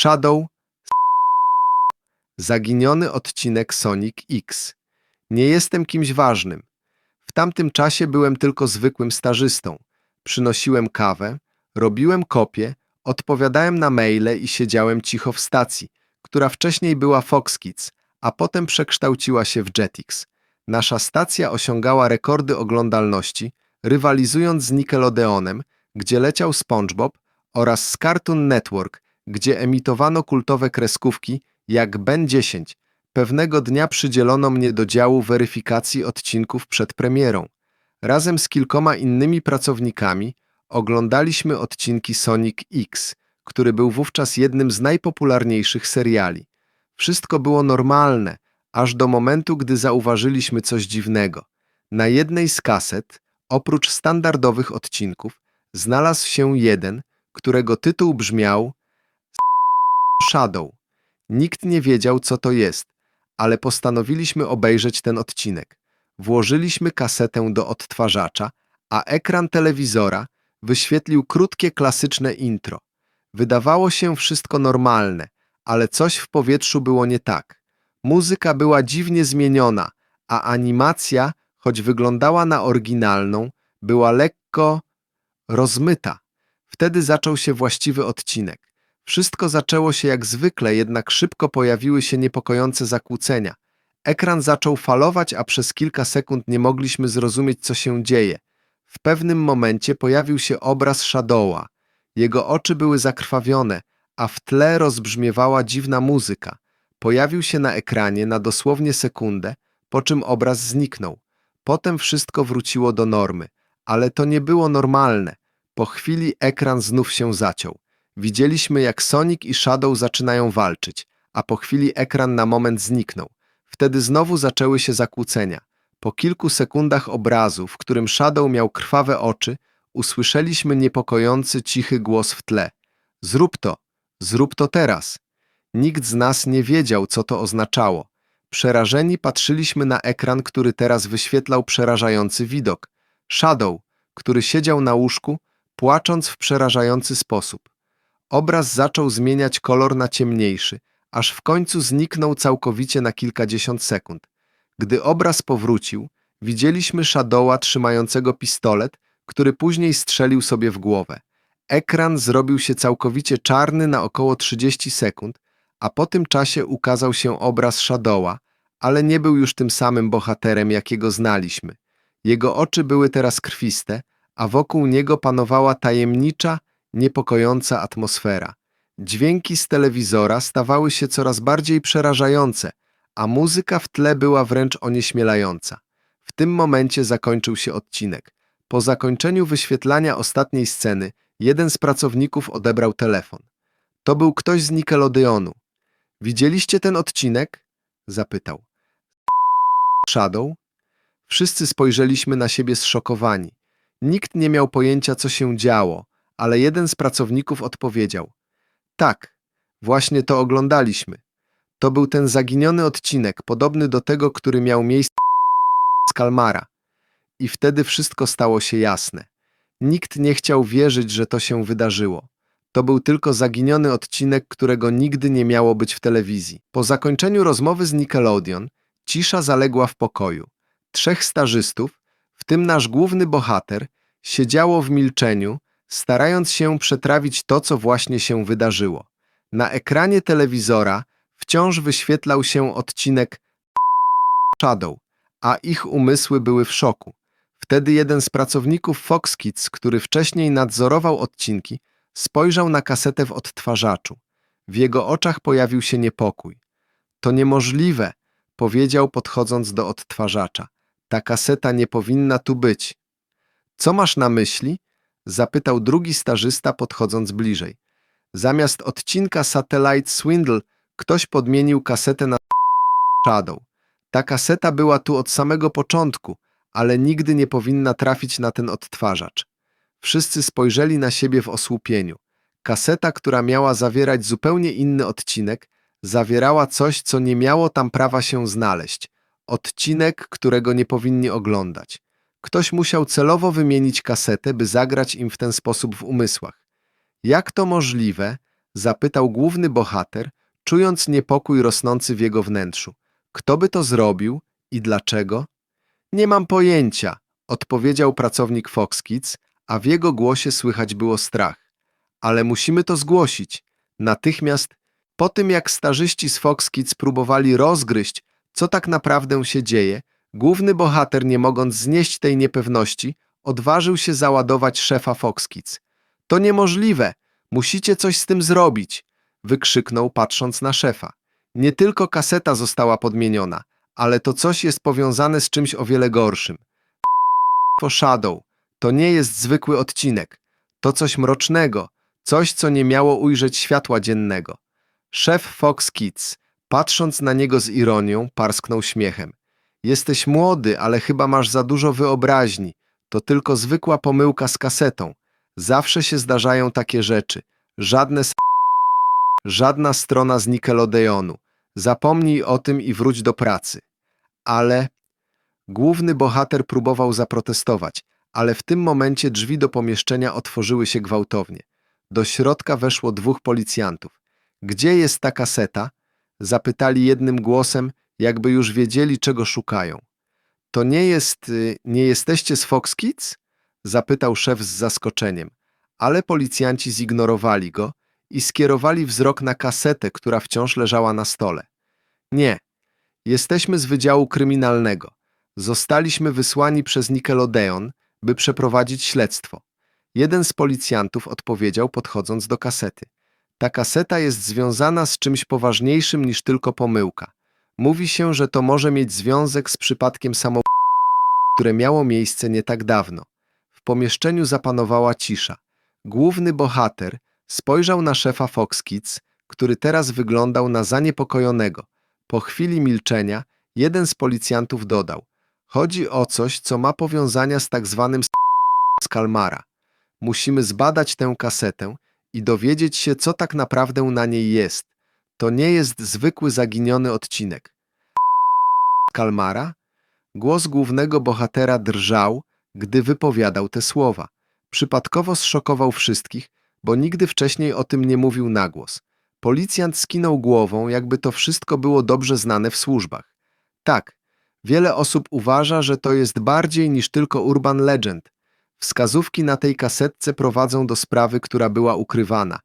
Shadow Zaginiony odcinek Sonic X. Nie jestem kimś ważnym. W tamtym czasie byłem tylko zwykłym stażystą. Przynosiłem kawę, robiłem kopie, odpowiadałem na maile i siedziałem cicho w stacji, która wcześniej była Fox Kids, a potem przekształciła się w Jetix. Nasza stacja osiągała rekordy oglądalności, rywalizując z Nickelodeonem, gdzie leciał SpongeBob, oraz z Cartoon Network, gdzie emitowano kultowe kreskówki jak Ben 10. Pewnego dnia przydzielono mnie do działu weryfikacji odcinków przed premierą. Razem z kilkoma innymi pracownikami oglądaliśmy odcinki Sonic X, który był wówczas jednym z najpopularniejszych seriali. Wszystko było normalne, aż do momentu, gdy zauważyliśmy coś dziwnego. Na jednej z kaset, oprócz standardowych odcinków, znalazł się jeden, którego tytuł brzmiał Shadow. Nikt nie wiedział, co to jest, ale postanowiliśmy obejrzeć ten odcinek. Włożyliśmy kasetę do odtwarzacza, a ekran telewizora wyświetlił krótkie, klasyczne intro. Wydawało się wszystko normalne, ale coś w powietrzu było nie tak. Muzyka była dziwnie zmieniona, a animacja, choć wyglądała na oryginalną, była lekko rozmyta. Wtedy zaczął się właściwy odcinek. Wszystko zaczęło się jak zwykle, jednak szybko pojawiły się niepokojące zakłócenia. Ekran zaczął falować, a przez kilka sekund nie mogliśmy zrozumieć, co się dzieje. W pewnym momencie pojawił się obraz Shadowa. Jego oczy były zakrwawione, a w tle rozbrzmiewała dziwna muzyka. Pojawił się na ekranie na dosłownie sekundę, po czym obraz zniknął. Potem wszystko wróciło do normy, ale to nie było normalne. Po chwili ekran znów się zaciął. Widzieliśmy, jak Sonic i Shadow zaczynają walczyć, a po chwili ekran na moment zniknął. Wtedy znowu zaczęły się zakłócenia. Po kilku sekundach obrazu, w którym Shadow miał krwawe oczy, usłyszeliśmy niepokojący, cichy głos w tle. Zrób to, zrób to teraz. Nikt z nas nie wiedział, co to oznaczało. Przerażeni patrzyliśmy na ekran, który teraz wyświetlał przerażający widok. Shadow, który siedział na łóżku, płacząc w przerażający sposób. Obraz zaczął zmieniać kolor na ciemniejszy, aż w końcu zniknął całkowicie na kilkadziesiąt sekund. Gdy obraz powrócił, widzieliśmy Shadowa trzymającego pistolet, który później strzelił sobie w głowę. Ekran zrobił się całkowicie czarny na około 30 sekund, a po tym czasie ukazał się obraz Shadowa, ale nie był już tym samym bohaterem, jakiego znaliśmy. Jego oczy były teraz krwiste, a wokół niego panowała tajemnicza, niepokojąca atmosfera. Dźwięki z telewizora stawały się coraz bardziej przerażające, a muzyka w tle była wręcz onieśmielająca. W tym momencie zakończył się odcinek. Po zakończeniu wyświetlania ostatniej sceny, jeden z pracowników odebrał telefon. To był ktoś z Nickelodeonu. Widzieliście ten odcinek? Zapytał. Shadow? Wszyscy spojrzeliśmy na siebie zszokowani. Nikt nie miał pojęcia, co się działo, ale jeden z pracowników odpowiedział. Tak, właśnie to oglądaliśmy. To był ten zaginiony odcinek, podobny do tego, który miał miejsce z Kalmara. I wtedy wszystko stało się jasne. Nikt nie chciał wierzyć, że to się wydarzyło. To był tylko zaginiony odcinek, którego nigdy nie miało być w telewizji. Po zakończeniu rozmowy z Nickelodeon, cisza zaległa w pokoju. Trzech stażystów, w tym nasz główny bohater, siedziało w milczeniu, starając się przetrawić to, co właśnie się wydarzyło. Na ekranie telewizora wciąż wyświetlał się odcinek Shadow, a ich umysły były w szoku. Wtedy jeden z pracowników Fox Kids, który wcześniej nadzorował odcinki, spojrzał na kasetę w odtwarzaczu. W jego oczach pojawił się niepokój. To niemożliwe, powiedział podchodząc do odtwarzacza. Ta kaseta nie powinna tu być. Co masz na myśli? Zapytał drugi stażysta podchodząc bliżej. Zamiast odcinka Satellite Swindle ktoś podmienił kasetę na Shadow. Ta kaseta była tu od samego początku, ale nigdy nie powinna trafić na ten odtwarzacz. Wszyscy spojrzeli na siebie w osłupieniu. Kaseta, która miała zawierać zupełnie inny odcinek, zawierała coś, co nie miało tam prawa się znaleźć. Odcinek, którego nie powinni oglądać. Ktoś musiał celowo wymienić kasetę, by zagrać im w ten sposób w umysłach. Jak to możliwe? Zapytał główny bohater, czując niepokój rosnący w jego wnętrzu. Kto by to zrobił i dlaczego? Nie mam pojęcia, odpowiedział pracownik Fox a w jego głosie słychać było strach. Ale musimy to zgłosić. Natychmiast, po tym jak starzyści z Fox próbowali rozgryźć, co tak naprawdę się dzieje, główny bohater, nie mogąc znieść tej niepewności, odważył się załadować szefa Fox Kids. To niemożliwe! Musicie coś z tym zrobić! wykrzyknął, patrząc na szefa. Nie tylko kaseta została podmieniona, ale to coś jest powiązane z czymś o wiele gorszym. Shadow to nie jest zwykły odcinek. To coś mrocznego, coś, co nie miało ujrzeć światła dziennego. Szef Fox Kids, patrząc na niego z ironią, parsknął śmiechem. Jesteś młody, ale chyba masz za dużo wyobraźni. To tylko zwykła pomyłka z kasetą. Zawsze się zdarzają takie rzeczy. Żadne s... Żadna strona z Nickelodeonu. Zapomnij o tym i wróć do pracy. Ale... Główny bohater próbował zaprotestować, ale w tym momencie drzwi do pomieszczenia otworzyły się gwałtownie. Do środka weszło dwóch policjantów. Gdzie jest ta kaseta? Zapytali jednym głosem, jakby już wiedzieli, czego szukają. To nie jest... y, nie jesteście z Fox Kids? Zapytał szef z zaskoczeniem, ale policjanci zignorowali go i skierowali wzrok na kasetę, która wciąż leżała na stole. Nie, jesteśmy z Wydziału Kryminalnego. Zostaliśmy wysłani przez Nickelodeon, by przeprowadzić śledztwo. Jeden z policjantów odpowiedział, podchodząc do kasety. Ta kaseta jest związana z czymś poważniejszym niż tylko pomyłka. Mówi się, że to może mieć związek z przypadkiem samobójstwa, które miało miejsce nie tak dawno. W pomieszczeniu zapanowała cisza. Główny bohater spojrzał na szefa Fox Kids, który teraz wyglądał na zaniepokojonego. Po chwili milczenia jeden z policjantów dodał: Chodzi o coś, co ma powiązania z tak zwanym z Kalmara. Musimy zbadać tę kasetę i dowiedzieć się, co tak naprawdę na niej jest. To nie jest zwykły zaginiony odcinek. Kalmara? Głos głównego bohatera drżał, gdy wypowiadał te słowa. Przypadkowo zszokował wszystkich, bo nigdy wcześniej o tym nie mówił na głos. Policjant skinął głową, jakby to wszystko było dobrze znane w służbach. Tak, wiele osób uważa, że to jest bardziej niż tylko urban legend. Wskazówki na tej kasetce prowadzą do sprawy, która była ukrywana.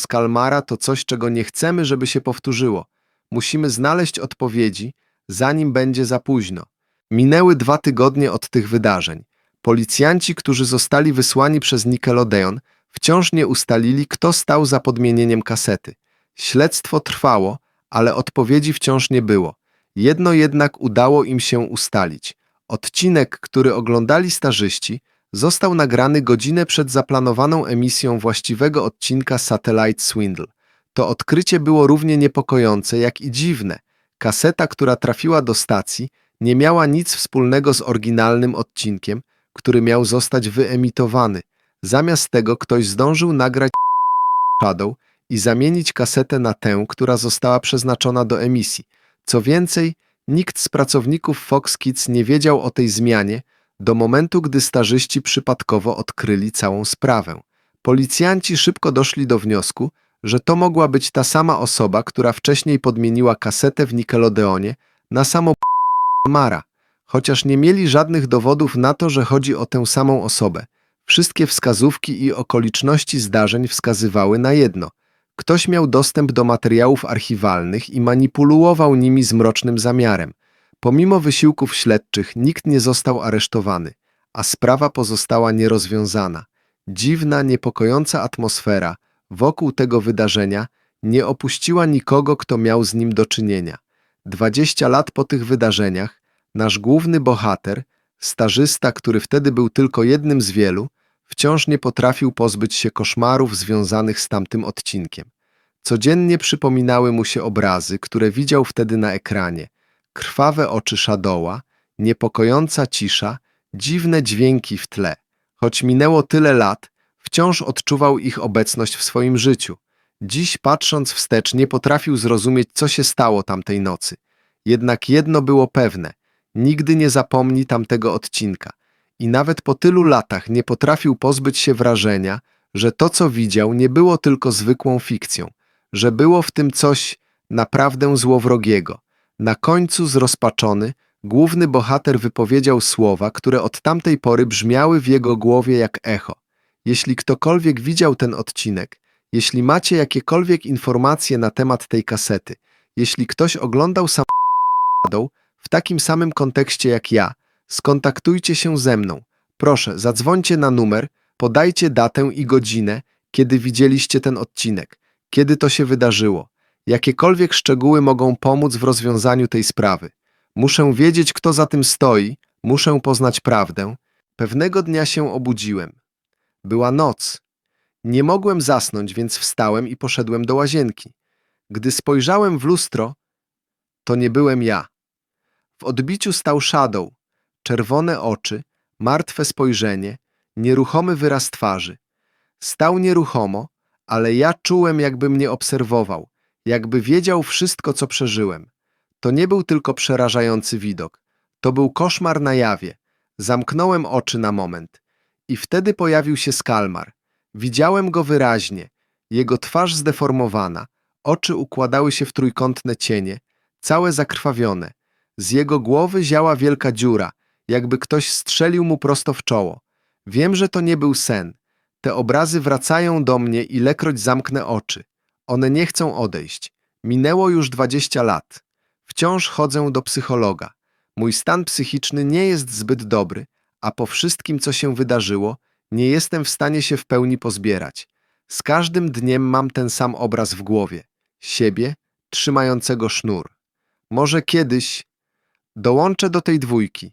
Z Kalmara to coś, czego nie chcemy, żeby się powtórzyło. Musimy znaleźć odpowiedzi, zanim będzie za późno. Minęły dwa tygodnie od tych wydarzeń. Policjanci, którzy zostali wysłani przez Nickelodeon, wciąż nie ustalili, kto stał za podmienieniem kasety. Śledztwo trwało, ale odpowiedzi wciąż nie było. Jedno jednak udało im się ustalić. Odcinek, który oglądali starzyści, został nagrany godzinę przed zaplanowaną emisją właściwego odcinka Satellite Swindle. To odkrycie było równie niepokojące, jak i dziwne. Kaseta, która trafiła do stacji, nie miała nic wspólnego z oryginalnym odcinkiem, który miał zostać wyemitowany. Zamiast tego ktoś zdążył nagrać Shadow i zamienić kasetę na tę, która została przeznaczona do emisji. Co więcej, nikt z pracowników Fox Kids nie wiedział o tej zmianie do momentu, gdy starzyści przypadkowo odkryli całą sprawę. Policjanci szybko doszli do wniosku, że to mogła być ta sama osoba, która wcześniej podmieniła kasetę w Nickelodeonie na samo Mara, chociaż nie mieli żadnych dowodów na to, że chodzi o tę samą osobę. Wszystkie wskazówki i okoliczności zdarzeń wskazywały na jedno. Ktoś miał dostęp do materiałów archiwalnych i manipulował nimi z mrocznym zamiarem. Pomimo wysiłków śledczych nikt nie został aresztowany, a sprawa pozostała nierozwiązana. Dziwna, niepokojąca atmosfera wokół tego wydarzenia nie opuściła nikogo, kto miał z nim do czynienia. Dwadzieścia lat po tych wydarzeniach nasz główny bohater, starzysta, który wtedy był tylko jednym z wielu, wciąż nie potrafił pozbyć się koszmarów związanych z tamtym odcinkiem. Codziennie przypominały mu się obrazy, które widział wtedy na ekranie. Krwawe oczy Shadowa, niepokojąca cisza, dziwne dźwięki w tle. Choć minęło tyle lat, wciąż odczuwał ich obecność w swoim życiu. Dziś, patrząc wstecz, nie potrafił zrozumieć, co się stało tamtej nocy. Jednak jedno było pewne – nigdy nie zapomni tamtego odcinka. I nawet po tylu latach nie potrafił pozbyć się wrażenia, że to, co widział, nie było tylko zwykłą fikcją, że było w tym coś naprawdę złowrogiego. Na końcu, zrozpaczony, główny bohater wypowiedział słowa, które od tamtej pory brzmiały w jego głowie jak echo. Jeśli ktokolwiek widział ten odcinek, jeśli macie jakiekolwiek informacje na temat tej kasety, jeśli ktoś oglądał sam w takim samym kontekście jak ja, skontaktujcie się ze mną. Proszę, zadzwońcie na numer, podajcie datę i godzinę, kiedy widzieliście ten odcinek, kiedy to się wydarzyło. Jakiekolwiek szczegóły mogą pomóc w rozwiązaniu tej sprawy. Muszę wiedzieć, kto za tym stoi, muszę poznać prawdę. Pewnego dnia się obudziłem. Była noc. Nie mogłem zasnąć, więc wstałem i poszedłem do łazienki. Gdy spojrzałem w lustro, to nie byłem ja. W odbiciu stał Shadow, czerwone oczy, martwe spojrzenie, nieruchomy wyraz twarzy. Stał nieruchomo, ale ja czułem, jakby mnie obserwował, jakby wiedział wszystko, co przeżyłem. To nie był tylko przerażający widok, to był koszmar na jawie. Zamknąłem oczy na moment i wtedy pojawił się Skalmar. Widziałem go wyraźnie, jego twarz zdeformowana, oczy układały się w trójkątne cienie, całe zakrwawione. Z jego głowy ziała wielka dziura, jakby ktoś strzelił mu prosto w czoło. Wiem, że to nie był sen. Te obrazy wracają do mnie, ilekroć zamknę oczy. One nie chcą odejść. Minęło już dwadzieścia lat. Wciąż chodzę do psychologa. Mój stan psychiczny nie jest zbyt dobry, a po wszystkim, co się wydarzyło, nie jestem w stanie się w pełni pozbierać. Z każdym dniem mam ten sam obraz w głowie. Siebie, trzymającego sznur. Może kiedyś dołączę do tej dwójki.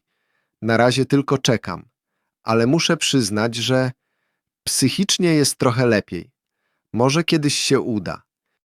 Na razie tylko czekam, ale muszę przyznać, że psychicznie jest trochę lepiej. Może kiedyś się uda.